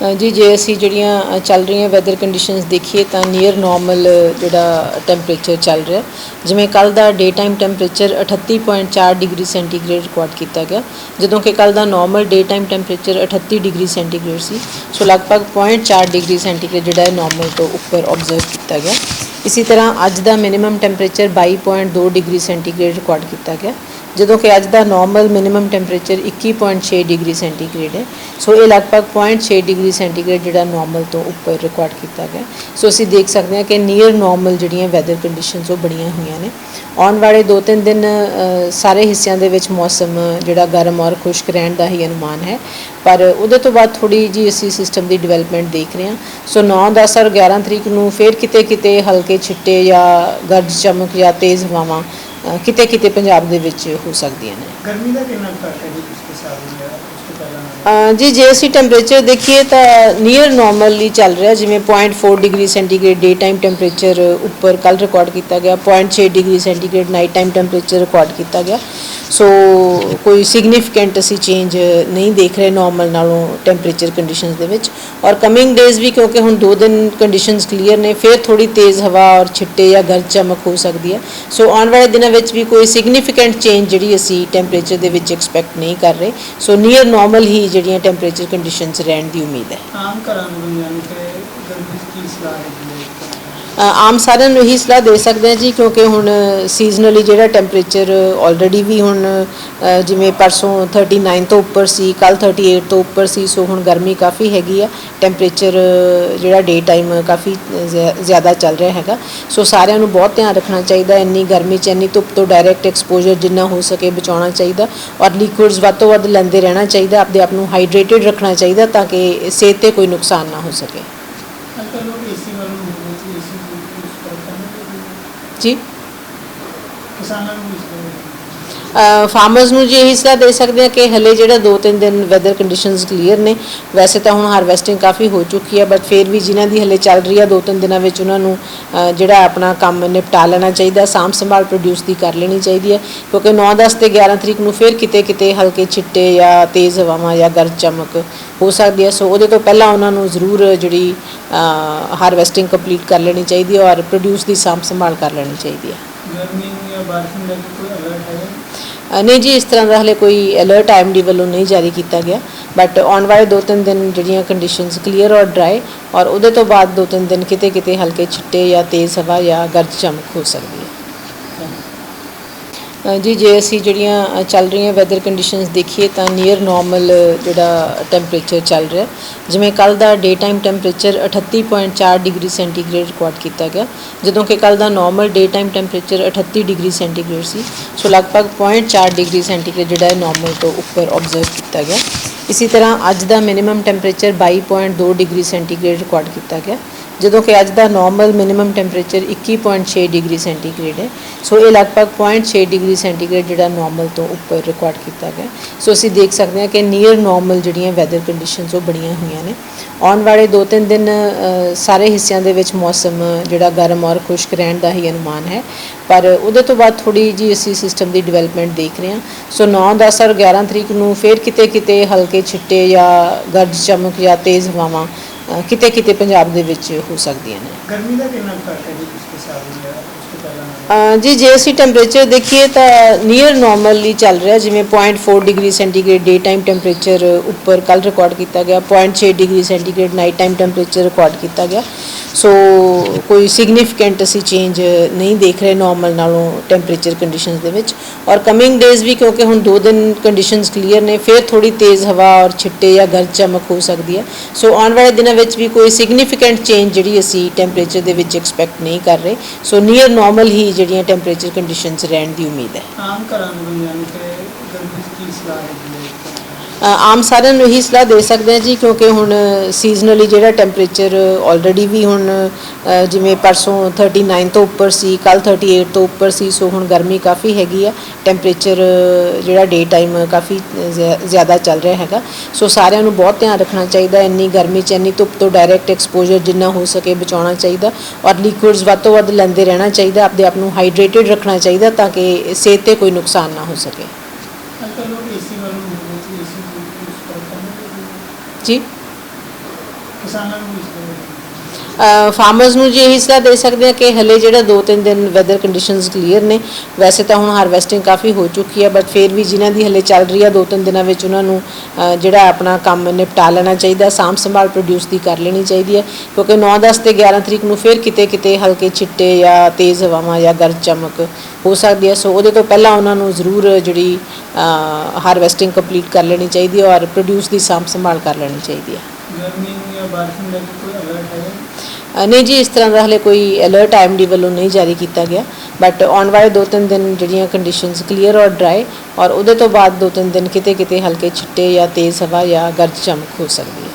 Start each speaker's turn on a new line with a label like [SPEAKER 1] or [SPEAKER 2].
[SPEAKER 1] ਜੀ, ਜੇ ਅਸੀਂ ਜਿਹੜੀਆਂ ਚੱਲ ਰਹੀਆਂ ਵੈਦਰ ਕੰਡੀਸ਼ਨਸ ਦੇਖੀਏ ਤਾਂ ਨੀਅਰ ਨਾਰਮਲ ਜਿਹੜਾ ਟੈਂਪਰੇਚਰ ਚੱਲ ਰਿਹਾ। ਜਿਵੇਂ ਕੱਲ ਦਾ day time temperature 38.4 degree centigrade record ਕੀਤਾ ਗਿਆ। ਜਦੋਂ ਕਿ ਕੱਲ ਦਾ normal day time temperature 38 degree centigrade ਸੀ। ਸੋ ਲਗਭਗ 0.4 ਡਿਗਰੀ ਸੈਂਟੀਗ੍ਰੇਡ ਜਿਹੜਾ ਹੈ ਨਾਰਮਲ ਤੋਂ ਉੱਪਰ ਆਬਜ਼ਰਵ ਕੀਤਾ ਗਿਆ। ਇਸੇ ਤਰ੍ਹਾਂ ਅੱਜ ਦਾ minimum temperature 22.2 degree centigrade record ਕੀਤਾ ਗਿਆ। ਜਦੋਂ ਕਿ ਅੱਜ ਦਾ normal minimum temperature 21.6 degree centigrade ਹੈ। ਸੋ ਇਹ ਲਗਭਗ 0.6 ਡਿਗਰੀ ਸੈਂਟੀਗ੍ਰੇਡ ਜਿਹੜਾ ਨਾਰਮਲ ਤੋਂ ਉੱਪਰ ਰਿਕਾਰਡ ਕੀਤਾ ਗਿਆ। ਸੋ ਅਸੀਂ ਦੇਖ ਸਕਦੇ ਹਾਂ ਕਿ ਨੀਅਰ ਨਾਰਮਲ ਜਿਹੜੀਆਂ ਵੈਦਰ ਕੰਡੀਸ਼ਨਸ ਉਹ ਬਣੀਆਂ ਹੋਈਆਂ ਨੇ। ਆਉਣ ਵਾਲੇ 2-3 ਦਿਨ ਸਾਰੇ ਹਿੱਸਿਆਂ ਦੇ ਵਿੱਚ ਮੌਸਮ ਜਿਹੜਾ ਗਰਮ ਔਰ ਖੁਸ਼ਕ ਰਹਿਣ ਦਾ ਹੀ ਅਨੁਮਾਨ ਹੈ। ਪਰ ਉਹਦੇ ਤੋਂ ਬਾਅਦ ਥੋੜੀ ਜੀ ਅਸੀਂ ਸਿਸਟਮ ਦੀ ਡਿਵੈਲਪਮੈਂਟ ਦੇਖ ਰਹੇ ਹਾਂ। ਸੋ 9 10 ਔਰ 11 ਤਰੀਕ ਨੂੰ ਫਿਰ ਕਿਤੇ ਕਿਤੇ ਹਲਕੇ ਛਿੱਟੇ ਜਾਂ ਗਰਜ ਚਮਕ ਜਾਂ ਤੇਜ਼ ਹਵਾਵਾਂ ਕਿਤੇ ਕਿਤੇ ਪੰਜਾਬ ਦੇ ਵਿੱਚ ਹੋ ਸਕਦੀਆਂ ਨੇ।
[SPEAKER 2] ਗਰਮੀ ਦਾ ਕਿੰਨਾ ਫ਼ਰਕ ਹੈ ਜੀ ਪਿਛਲੇ ਸਾਲ
[SPEAKER 1] ਨਾਲ ਜੀ, ਜੇ ਅਸੀਂ ਟੈਂਪਰੇਚਰ ਦੇਖੀਏ ਤਾਂ ਨੀਅਰ ਨਾਰਮਲੀ ਚੱਲ ਰਿਹਾ, ਜਿਵੇਂ 0.4 degree centigrade day time temperature ਉੱਪਰ ਕੱਲ ਰਿਕਾਰਡ ਕੀਤਾ ਗਿਆ 0.6 degree centigrade night time temperature record ਕੀਤਾ ਗਿਆ। ਸੋ ਕੋਈ ਸਿਗਨੀਫੀਕੈਂਟ ਅਸੀਂ ਚੇਂਜ ਨਹੀਂ ਦੇਖ ਰਹੇ ਨਾਰਮਲ ਨਾਲੋਂ ਟੈਂਪਰੇਚਰ ਕੰਡੀਸ਼ਨਸ ਦੇ ਵਿੱਚ। ਔਰ ਕਮਿੰਗ ਡੇਜ਼ ਵੀ ਕਿਉਂਕਿ ਹੁਣ ਦੋ ਦਿਨ ਕੰਡੀਸ਼ਨਸ ਕਲੀਅਰ ਨੇ, ਫਿਰ ਥੋੜੀ ਤੇਜ਼ ਹਵਾ ਔਰ ਛਿੱਟੇ ਜਾਂ ਗਰਜ ਚਮਕ ਹੋ ਸਕਦੀ ਹੈ। ਸੋ ਆਉਣ ਵਾਲੇ ਦਿਨਾਂ ਵਿੱਚ ਵੀ ਕੋਈ ਸਿਗਨੀਫੀਕੈਂਟ ਚੇਂਜ ਜਿਹੜੀ ਅਸੀਂ ਟੈਂਪਰੇਚਰ ਦੇ ਵਿੱਚ ਐਕਸਪੈਕਟ ਨਹੀਂ ਕਰ ਰਹੇ। ਸੋ ਨੀਅਰ ਨਾਰਮਲ ਨਾਰਮਲ ਹੀ ਜਿਹੜੀਆਂ ਟੈਂਪਰੇਚਰ ਕੰਡੀਸ਼ਨਸ ਰਹਿਣ ਦੀ ਉਮੀਦ ਹੈ।
[SPEAKER 2] ਆਮ ਘਰਾਂ ਨੂੰ ਜਾਣ ਕੇ ਗਰਮੀ ਦੀ ਸਲਾਹ ਹੈ?
[SPEAKER 1] ਆਮ ਸਾਰਿਆਂ ਨੂੰ ਇਹੀ ਸਲਾਹ ਦੇ ਸਕਦੇ ਹਾਂ ਜੀ, ਕਿਉਂਕਿ ਹੁਣ ਸੀਜ਼ਨਲੀ ਜਿਹੜਾ ਟੈਂਪਰੇਚਰ ਆਲਰੇਡੀ ਵੀ ਹੁਣ ਜਿਵੇਂ ਪਰਸੋਂ 39 ਤੋਂ ਉੱਪਰ ਸੀ ਕੱਲ 38 ਤੋਂ ਉੱਪਰ ਸੀ, ਸੋ ਹੁਣ ਗਰਮੀ ਕਾਫੀ ਹੈਗੀ ਆ ਟੈਂਪਰੇਚਰ ਜਿਹੜਾ ਡੇ ਟਾਈਮ ਕਾਫੀ ਜ਼ਿਆ- ਜ਼ਿਆਦਾ ਚੱਲ ਰਿਹਾ ਹੈਗਾ, ਸੋ ਸਾਰਿਆਂ ਨੂੰ ਬਹੁਤ ਧਿਆਨ ਰੱਖਣਾ ਚਾਹੀਦਾ, ਇੰਨੀ ਗਰਮੀ 'ਚ, ਇੰਨੀ ਧੁੱਪ ਤੋਂ ਡਾਇਰੈਕਟ ਐਕਸਪੋਜ਼ਰ ਜਿੰਨਾ ਹੋ ਸਕੇ ਬਚਾਉਣਾ ਚਾਹੀਦਾ ਔਰ ਲਿਕੁਇਡਸ ਵੱਧ ਤੋਂ ਵੱਧ ਲੈਂਦੇ ਰਹਿਣਾ ਚਾਹੀਦਾ, ਆਪਦੇ ਆਪ ਨੂੰ ਹਾਈਡਰੇਟਿਡ ਰੱਖਣਾ ਚਾਹੀਦਾ ਤਾਂ ਕਿ ਸਿਹਤ ਤੇ ਕੋਈ ਨੁਕਸਾਨ ਨਾ ਹੋ ਸਕੇ
[SPEAKER 2] ਅੱਜ ਕੱਲ੍ਹ ਲੋਕ ਏਸੀ ਵੱਲ ਨੂੰ ਹੋ ਗਏ ਸੀ ਏਸੀ ਯੂਜ਼ ਕਰਦੇ ਨੇ
[SPEAKER 1] ਜੀ।
[SPEAKER 2] ਕਿਸਾਨਾਂ ਨੂੰ ਇਸ
[SPEAKER 1] ਫਾਰਮਰਸ ਨੂੰ ਜੇ ਹਿੱਸਾ ਦੇ ਸਕਦੇ ਆ ਕਿ ਹਲੇ ਜਿਹੜਾ 2-3 ਦਿਨ ਵੈਦਰ ਕੰਡੀਸ਼ਨਸ ਕਲੀਅਰ ਨੇ, ਵੈਸੇ ਤਾਂ ਹੁਣ ਹਾਰਵੈਸਟਿੰਗ ਕਾਫੀ ਹੋ ਚੁੱਕੀ ਹੈ ਬਟ ਫਿਰ ਵੀ ਜਿਨ੍ਹਾਂ ਦੀ ਹਲੇ ਚੱਲ ਰਹੀ ਹੈ 2-3 ਦਿਨਾਂ ਵਿੱਚ ਉਹਨਾਂ ਨੂੰ ਜਿਹੜਾ ਆਪਣਾ ਕੰਮ ਨਿਪਟਾ ਲੈਣਾ ਚਾਹੀਦਾ, ਸਾਂਭ ਸੰਭਾਲ ਪ੍ਰੋਡਿਊਸ ਦੀ ਕਰ ਲੈਣੀ ਚਾਹੀਦੀ ਹੈ, ਕਿਉਂਕਿ 9-10 ਤੇ 11 ਤਰੀਕ ਨੂੰ ਫਿਰ ਕਿਤੇ ਕਿਤੇ ਹਲਕੇ ਛਿੱਟੇ ਜਾਂ ਤੇਜ਼ ਹਵਾਵਾਂ ਜਾਂ ਗਰਜ ਚਮਕ ਹੋ ਸਕਦੀ ਹੈ। ਸੋ ਉਹਦੇ ਤੋਂ ਪਹਿਲਾਂ ਉਹਨਾਂ ਨੂੰ ਜ਼ਰੂਰ ਜਿਹੜੀ ਹਾਰਵੈਸਟਿੰਗ ਕੰਪਲੀਟ ਕਰ ਲੈਣੀ ਚਾਹੀਦੀ ਹੈ ਔਰ ਪ੍ਰੋਡਿਊਸ ਦੀ ਸਾਂਭ ਸੰਭਾਲ ਕਰ ਲੈਣੀ ਚਾਹੀਦੀ ਹੈ।
[SPEAKER 2] ਗਰਮੀ ਜਾਂ ਬਾਰਿਸ਼ ਨੂੰ ਲੈ ਕੇ ਕੋਈ ਅਲਰਟ
[SPEAKER 1] ਨਹੀਂ ਜੀ, ਇਸ ਤਰ੍ਹਾਂ ਦਾ ਹਲੇ ਕੋਈ ਅਲਰਟ ਆਈਐਮਡੀ ਵੱਲੋਂ ਨਹੀਂ ਜਾਰੀ ਕੀਤਾ ਗਿਆ ਬਟ ਆਉਣ ਵਾਲੇ 2-3 ਦਿਨ ਜਿਹੜੀਆਂ ਕੰਡੀਸ਼ਨਸ ਕਲੀਅਰ ਔਰ ਡਰਾਈ ਔਰ ਉਹਦੇ ਤੋਂ ਬਾਅਦ 2-3 ਦਿਨ ਕਿਤੇ ਕਿਤੇ ਹਲਕੇ ਛਿੱਟੇ ਜਾਂ ਤੇਜ਼ ਹਵਾ ਜਾਂ ਗਰਜ ਚਮਕ ਹੋ ਸਕਦੀ ਹੈ। ਜੀ, ਜੇ ਅਸੀਂ ਜਿਹੜੀਆਂ ਚੱਲ ਰਹੀਆਂ ਵੈਦਰ ਕੰਡੀਸ਼ਨਸ ਦੇਖੀਏ ਤਾਂ ਨੀਅਰ ਨਾਰਮਲ ਜਿਹੜਾ ਟੈਂਪਰੇਚਰ ਚੱਲ ਰਿਹਾ ਜਿਵੇਂ ਕੱਲ ਦਾ day time temperature 38.4 degree centigrade record ਕੀਤਾ ਗਿਆ, ਜਦੋਂ ਕਿ ਕੱਲ ਦਾ normal day time temperature 38 degree centigrade ਸੀ। ਸੋ ਲਗਭਗ 0.4 ਡਿਗਰੀ ਸੈਂਟੀਗ੍ਰੇਡ ਜਿਹੜਾ ਹੈ ਨਾਰਮਲ ਤੋਂ ਉੱਪਰ ਆਬਜ਼ਰਵ ਕੀਤਾ ਗਿਆ। ਇਸੇ ਤਰ੍ਹਾਂ ਅੱਜ ਦਾ minimum temperature 22.2 degree centigrade record ਕੀਤਾ ਗਿਆ। ਜਦੋਂ ਕਿ ਅੱਜ ਦਾ normal minimum temperature 21.6 degree centigrade ਹੈ। ਸੋ ਇਹ ਲਗਭਗ 0.6 ਡਿਗਰੀ ਸੈਂਟੀਗ੍ਰੇਡ ਜਿਹੜਾ ਨਾਰਮਲ ਤੋਂ ਉੱਪਰ ਰਿਕਾਰਡ ਕੀਤਾ ਗਿਆ ਸੋ ਅਸੀਂ ਦੇਖ ਸਕਦੇ ਹਾਂ ਕਿ ਨੀਅਰ ਨਾਰਮਲ ਜਿਹੜੀਆਂ ਵੈਦਰ ਕੰਡੀਸ਼ਨਸ ਉਹ ਬਣੀਆਂ ਹੋਈਆਂ ਨੇ। ਆਉਣ ਵਾਲੇ 2-3 ਦਿਨ ਸਾਰੇ ਹਿੱਸਿਆਂ ਦੇ ਵਿੱਚ ਮੌਸਮ, ਜਿਹੜਾ ਗਰਮ ਔਰ ਖੁਸ਼ਕ ਰਹਿਣ ਦਾ ਹੀ ਅਨੁਮਾਨ ਹੈ। ਪਰ ਉਹਦੇ ਤੋਂ ਬਾਅਦ ਥੋੜੀ ਜੀ ਅਸੀਂ ਸਿਸਟਮ ਦੀ ਡਿਵੈਲਪਮੈਂਟ ਦੇਖ ਰਹੇ ਹਾਂ। ਸੋ 9 10 ਔਰ 11 ਤਰੀਕ ਨੂੰ ਫਿਰ ਕਿਤੇ ਕਿਤੇ ਹਲਕੇ ਛਿੱਟੇ ਜਾਂ ਗਰਜ ਚਮਕ ਜਾਂ ਤੇਜ਼ ਹਵਾਵਾਂ ਕਿਤੇ ਕਿਤੇ ਪੰਜਾਬ ਦੇ ਵਿੱਚ ਹੋ ਸਕਦੀਆਂ ਨੇ।
[SPEAKER 2] ਗਰਮੀ ਦਾ ਕਿੰਨਾ ਫ਼ਰਕ ਹੈ ਜੀ ਪਿਛਲੇ ਸਾਲ ਨਾਲ
[SPEAKER 1] ਉਸ ਜੀ ਜੇ ਅਸੀਂ ਟੈਂਪਰੇਚਰ ਦੇਖੀਏ ਤਾਂ ਨੀਅਰ ਨਾਰਮਲੀ ਚੱਲ ਰਿਹਾ ਜਿਵੇਂ 0.4 degree centigrade day time temperature ਉੱਪਰ ਕੱਲ ਰਿਕਾਰਡ ਕੀਤਾ ਗਿਆ 0.6 degree centigrade night time temperature record ਕੀਤਾ ਗਿਆ। ਸੋ ਕੋਈ ਸਿਗਨੀਫੀਕੈਂਟ ਅਸੀਂ ਚੇਂਜ ਨਹੀਂ ਦੇਖ ਰਹੇ ਨਾਰਮਲ ਨਾਲੋਂ ਟੈਂਪਰੇਚਰ ਕੰਡੀਸ਼ਨਸ ਦੇ ਵਿੱਚ। ਔਰ ਕਮਿੰਗ ਡੇਜ਼ ਵੀ ਕਿਉਂਕਿ ਹੁਣ ਦੋ ਦਿਨ ਕੰਡੀਸ਼ਨਸ ਕਲੀਅਰ ਨੇ, ਫਿਰ ਥੋੜੀ ਤੇਜ਼ ਹਵਾ ਔਰ ਛਿੱਟੇ ਜਾਂ ਗਰਜ ਚਮਕ ਹੋ ਸਕਦੀ ਹੈ। ਸੋ ਆਉਣ ਵਾਲੇ ਦਿਨਾਂ ਵਿੱਚ ਵੀ ਕੋਈ ਸਿਗਨੀਫੀਕੈਂਟ ਚੇਂਜ ਜਿਹੜੀ ਅਸੀਂ ਟੈਂਪਰੇਚਰ ਦੇ ਵਿੱਚ ਐਕਸਪੈਕਟ ਨਹੀਂ ਕਰ ਰਹੇ। ਸੋ ਨੀਅਰ ਨਾਰਮਲ ਹੀ ਜਿਹੜੀਆਂ ਟੈਂਪਰੇਚਰ ਕੰਡੀਸ਼ਨਸ ਰਹਿਣ ਦੀ ਉਮੀਦ ਹੈ।
[SPEAKER 2] ਆਮ ਘਰਾਂ ਨੂੰ ਯਾਨੀ ਕਿ ਗਰਮੀ ਕੀ ਸਲਾਹ ਹੈ
[SPEAKER 1] ਆਮ ਸਾਰਿਆਂ ਨੂੰ ਇਹੀ ਸਲਾਹ ਦੇ ਸਕਦੇ ਹਾਂ ਜੀ, ਕਿਉਂਕਿ ਹੁਣ ਸੀਜ਼ਨਲੀ ਜਿਹੜਾ ਟੈਂਪਰੇਚਰ ਆਲਰੇਡੀ ਵੀ ਹੁਣ ਜਿਵੇਂ ਪਰਸੋਂ 39 ਤੋਂ ਉੱਪਰ ਸੀ ਕੱਲ 38 ਤੋਂ ਉੱਪਰ ਸੀ, ਸੋ ਹੁਣ ਗਰਮੀ ਕਾਫੀ ਹੈਗੀ ਆ ਟੈਂਪਰੇਚਰ ਜਿਹੜਾ ਡੇ ਟਾਈਮ ਕਾਫੀ ਜ਼ਿਆ- ਜ਼ਿਆਦਾ ਚੱਲ ਰਿਹਾ ਹੈਗਾ, ਸੋ ਸਾਰਿਆਂ ਨੂੰ ਬਹੁਤ ਧਿਆਨ ਰੱਖਣਾ ਚਾਹੀਦਾ, ਇੰਨੀ ਗਰਮੀ 'ਚ, ਇੰਨੀ ਧੁੱਪ ਤੋਂ ਡਾਇਰੈਕਟ ਐਕਸਪੋਜ਼ਰ ਜਿੰਨਾ ਹੋ ਸਕੇ ਬਚਾਉਣਾ ਚਾਹੀਦਾ, ਔਰ ਲਿਕੁਇਡਸ ਵੱਧ ਤੋਂ ਵੱਧ ਲੈਂਦੇ ਰਹਿਣਾ ਚਾਹੀਦਾ ਆਪਣੇ ਆਪ ਨੂੰ ਹਾਈਡਰੇਟਿਡ ਰੱਖਣਾ ਚਾਹੀਦਾ ਤਾਂ ਕਿ ਸਿਹਤ ਤੇ ਕੋਈ ਨੁਕਸਾਨ ਨਾ ਹੋ ਸਕੇ
[SPEAKER 2] ਅੱਜ ਕੱਲ੍ਹ ਲੋਕ ਏਸੀ ਵੱਲ ਨੂੰ ਹੋ ਗਏ ਸੀ ਏਸੀ ਯੂਜ਼ ਕਰਦੇ ਨੇ
[SPEAKER 1] ਜੀ।
[SPEAKER 2] ਕਿਸਾਨਾਂ ਨੂੰ
[SPEAKER 1] ਫਾਰਮਰਸ ਨੂੰ ਜੇ ਇਹੀ ਸਲਾਹ ਦੇ ਸਕਦੇ ਆ ਕਿ ਹਲੇ ਜਿਹੜਾ 2-3 ਦਿਨ ਵੈਦਰ ਕੰਡੀਸ਼ਨਸ ਕਲੀਅਰ ਨੇ, ਵੈਸੇ ਤਾਂ ਹੁਣ ਹਾਰਵੈਸਟਿੰਗ ਕਾਫੀ ਹੋ ਚੁੱਕੀ ਹੈ ਬਟ ਫਿਰ ਵੀ ਜਿਨ੍ਹਾਂ ਦੀ ਹਲੇ ਚੱਲ ਰਹੀ ਆ 2-3 ਦਿਨਾਂ ਵਿੱਚ ਉਹਨਾਂ ਨੂੰ ਜਿਹੜਾ ਆਪਣਾ ਕੰਮ ਨਿਪਟਾ ਲੈਣਾ ਚਾਹੀਦਾ, ਸਾਂਭ ਸੰਭਾਲ ਪ੍ਰੋਡਿਊਸ ਦੀ ਕਰ ਲੈਣੀ ਚਾਹੀਦੀ ਹੈ, ਕਿਉਂਕਿ 9-10 ਤੇ 11 ਤਰੀਕ ਨੂੰ ਫਿਰ ਕਿਤੇ ਕਿਤੇ ਹਲਕੇ ਛਿੱਟੇ ਜਾਂ ਤੇਜ਼ ਹਵਾਵਾਂ ਜਾਂ ਗਰਜ ਚਮਕ ਹੋ ਸਕਦੀ ਹੈ, ਸੋ ਉਹਦੇ ਤੋਂ ਪਹਿਲਾਂ ਉਹਨਾਂ ਨੂੰ ਜ਼ਰੂਰ ਜਿਹੜੀ ਹਾਰਵੈਸਟਿੰਗ ਕੰਪਲੀਟ ਕਰ ਲੈਣੀ ਚਾਹੀਦੀ ਹੈ ਔਰ ਪ੍ਰੋਡਿਊਸ ਦੀ ਸਾਂਭ ਸੰਭਾਲ ਕਰ ਲੈਣੀ ਚਾਹੀਦੀ ਹੈ।
[SPEAKER 2] ਗਰਮੀ ਜਾਂ ਬਾਰਿਸ਼ ਨੂੰ ਲੈ ਕੇ ਕੋਈ ਅਲਰਟ
[SPEAKER 1] ਨਹੀਂ ਜੀ, ਇਸ ਤਰ੍ਹਾਂ ਦਾ ਹਲੇ ਕੋਈ ਅਲਰਟ ਆਈਐਮਡੀ ਵੱਲੋਂ ਨਹੀਂ ਜਾਰੀ ਕੀਤਾ ਗਿਆ ਬਟ ਆਉਣ ਵਾਲੇ 2-3 ਦਿਨ ਜਿਹੜੀਆਂ ਕੰਡੀਸ਼ਨਸ ਕਲੀਅਰ ਔਰ ਡਰਾਈ ਔਰ ਉਹਦੇ ਤੋਂ ਬਾਅਦ 2-3 ਦਿਨ ਕਿਤੇ ਕਿਤੇ ਹਲਕੇ ਛਿੱਟੇ ਜਾਂ ਤੇਜ਼ ਹਵਾ ਜਾਂ ਗਰਜ ਚਮਕ ਹੋ ਸਕਦੀ ਹੈ।